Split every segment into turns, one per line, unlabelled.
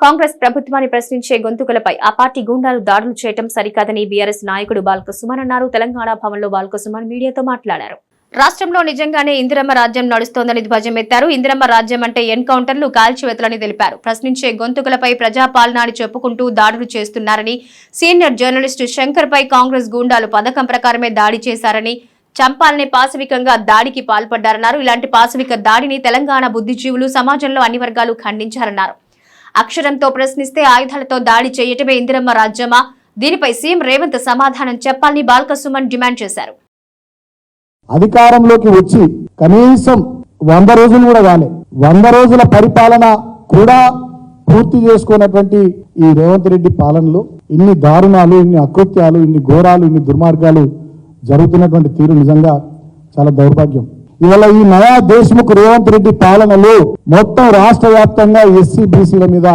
కాంగ్రెస్ ప్రభుత్వాన్ని ప్రశ్నించే గొంతుకలపై ఆ పార్టీ గూండాలు దాడులు చేయటం సరికాదని బీఆర్ఎస్ నాయకుడు బాల్క సుమన్ అన్నారు. తెలంగాణ భవన్లో బాల్క సుమన్ మీడియాతో మాట్లాడారు. రాష్ట్రంలో నిజంగానే ఇందిరమ్మ రాజ్యం నడుస్తోందని ధ్వజమెత్తారు ఇందిరమ్మ రాజ్యం అంటే ఎన్కౌంటర్లు కాల్చివేతలని తెలిపారు. ప్రశ్నించే గొంతుకలపై ప్రజాపాలనాన్ని చెప్పుకుంటూ దాడులు చేస్తున్నారని సీనియర్ జర్నలిస్టు శంకర్ పై కాంగ్రెస్ గూండాలు పథకం ప్రకారమే దాడి చేశారని చంపాలని పాశవికంగా దాడికి పాల్పడ్డారన్నారు. ఇలాంటి పాశవిక దాడిని తెలంగాణ బుద్ధిజీవులు సమాజంలో అన్ని వర్గాలు ఖండించారన్నారు. అక్షరంతో ప్రశ్నిస్తే ఆయుధాలతో దాడి చేయటమే ఇందిరమ్మ రాజ్యమా? దీనిపై సీఎం రేవంత్ సమాధానం చెప్పాలని బాల్క సుమన్ డిమాండ్ చేశారు.
అధికారంలోకి వచ్చి కనీసం వంద రోజులు కూడా కాలే. వంద రోజుల పరిపాలన కూడా పూర్తి చేసుకున్నటువంటి ఈ రేవంత్ రెడ్డి పాలనలో ఇన్ని దారుణాలు ఇన్ని అకృత్యాలు ఇన్ని ఘోరాలు ఇన్ని దుర్మార్గాలు జరుగుతున్నటువంటి తీరు నిజంగా చాలా దౌర్భాగ్యం. ఇవాళ ఈ నయా దేశ్ముఖ్ రేవంత్ రెడ్డి పాలనలో మొత్తం రాష్ట్ర వ్యాప్తంగా ఎస్సీ బీసీల మీద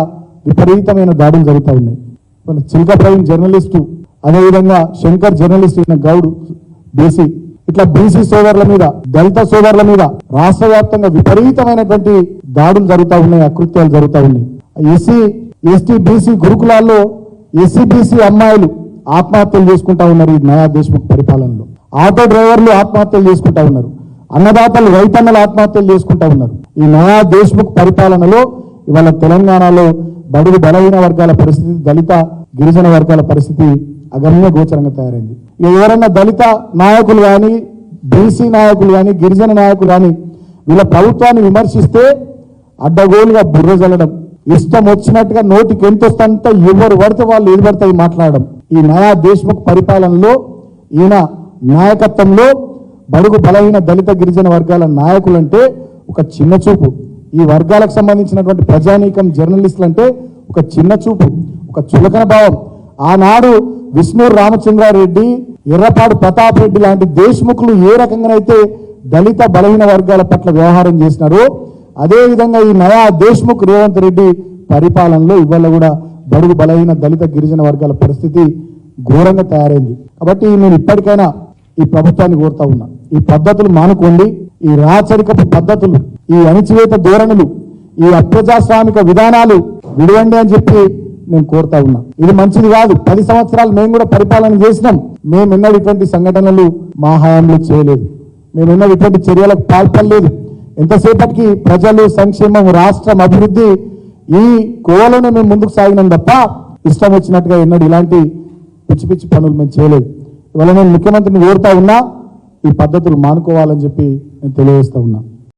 విపరీతమైన దాడులు జరుగుతూ ఉన్నాయి. మన చిల్క ప్రవీణ్ జర్నలిస్టు అదేవిధంగా శంకర్ జర్నలిస్ట్ అయిన గౌడ్ బీసీ ఇట్లా బీసీ సోదరుల మీద దళిత సోదరుల మీద రాష్ట్ర వ్యాప్తంగా విపరీతమైనటువంటి దాడులు జరుగుతూ ఉన్నాయి అకృత్యాలు జరుగుతూ ఉన్నాయి. ఎస్సీ ఎస్టీ బీసీ గురుకులాల్లో ఎస్సీ బీసీ అమ్మాయిలు ఆత్మహత్యలు చేసుకుంటా ఉన్నారు ఈ నయా దేశముఖ్ పరిపాలనలో. ఆటో డ్రైవర్లు ఆత్మహత్యలు చేసుకుంటా ఉన్నారు. అన్నదాతలు రైతన్నలు ఆత్మహత్యలు చేసుకుంటా ఉన్నారు. ఈ నయా దేశ్ముఖ్ పరిపాలనలో ఇవాళ తెలంగాణలో బడుగు బలహీన వర్గాల పరిస్థితి దళిత గిరిజన వర్గాల పరిస్థితి అగమ్య గోచరంగా తయారైంది. ఎవరన్నా దళిత నాయకులు కానీ బీసీ నాయకులు కానీ గిరిజన నాయకులు కానీ వీళ్ళ ప్రభుత్వాన్ని విమర్శిస్తే అడ్డగోలుగా బుర్ర జల్లడం ఇష్టం వచ్చినట్టుగా నోటికి ఎంత వస్తుందంటే ఎవరు పడితే వాళ్ళు ఏది పడితే మాట్లాడడం. ఈ నయా దేశ్ముఖ్ పరిపాలనలో ఈయన నాయకత్వంలో బడుగు బలహీన దళిత గిరిజన వర్గాల నాయకులంటే ఒక చిన్న చూపు. ఈ వర్గాలకు సంబంధించినటువంటి ప్రజానీకం జర్నలిస్టులు అంటే ఒక చిన్న చూపు ఒక చులకన భావం. ఆనాడు విష్ణు రామచంద్రారెడ్డి ఎర్రపాడు ప్రతాప్ రెడ్డి లాంటి దేశ్ముఖులు ఏ రకంగానైతే దళిత బలహీన వర్గాల పట్ల వ్యవహారం చేసినారో అదేవిధంగా ఈ నయా దేశ్ముఖ్ రేవంత్ రెడ్డి పరిపాలనలో ఇవాళ కూడా బడుగు బలహీన దళిత గిరిజన వర్గాల పరిస్థితి ఘోరంగా తయారైంది. కాబట్టి నేను ఇప్పటికైనా ఈ ప్రభుత్వాన్ని కోరుతా ఉన్నా. ఈ పద్ధతులు మానుకోండి. ఈ రాచరికపు పద్ధతులు ఈ అణిచివేత ధోరణులు ఈ అప్రజాస్వామిక విధానాలు విడవండి అని చెప్పి నేను కోరుతా ఉన్నా. ఇది మంచిది కాదు. పది సంవత్సరాలు మేము కూడా పరిపాలన చేసినాం. మేము ఎన్నడూ ఇటువంటి సంఘటనలు మా హయాంలో చేయలేదు. మేము ఎన్నడూ ఇటువంటి చర్యలకు పాల్పడలేదు. ఎంతసేపటికి ప్రజలు సంక్షేమం రాష్ట్రం అభివృద్ధి ఈ కోవలోనే మేము ముందుకు సాగినాం తప్ప ఇష్టం వచ్చినట్టుగా ఎన్నడూ ఇలాంటి పిచ్చి పిచ్చి పనులు మేము చేయలేదు. ఇవాళ నేను ముఖ్యమంత్రిని కోరుతా ఉన్నా ఈ పద్ధతులు మానుకోవాలని చెప్పి నేను తెలియజేస్తా ఉన్నా.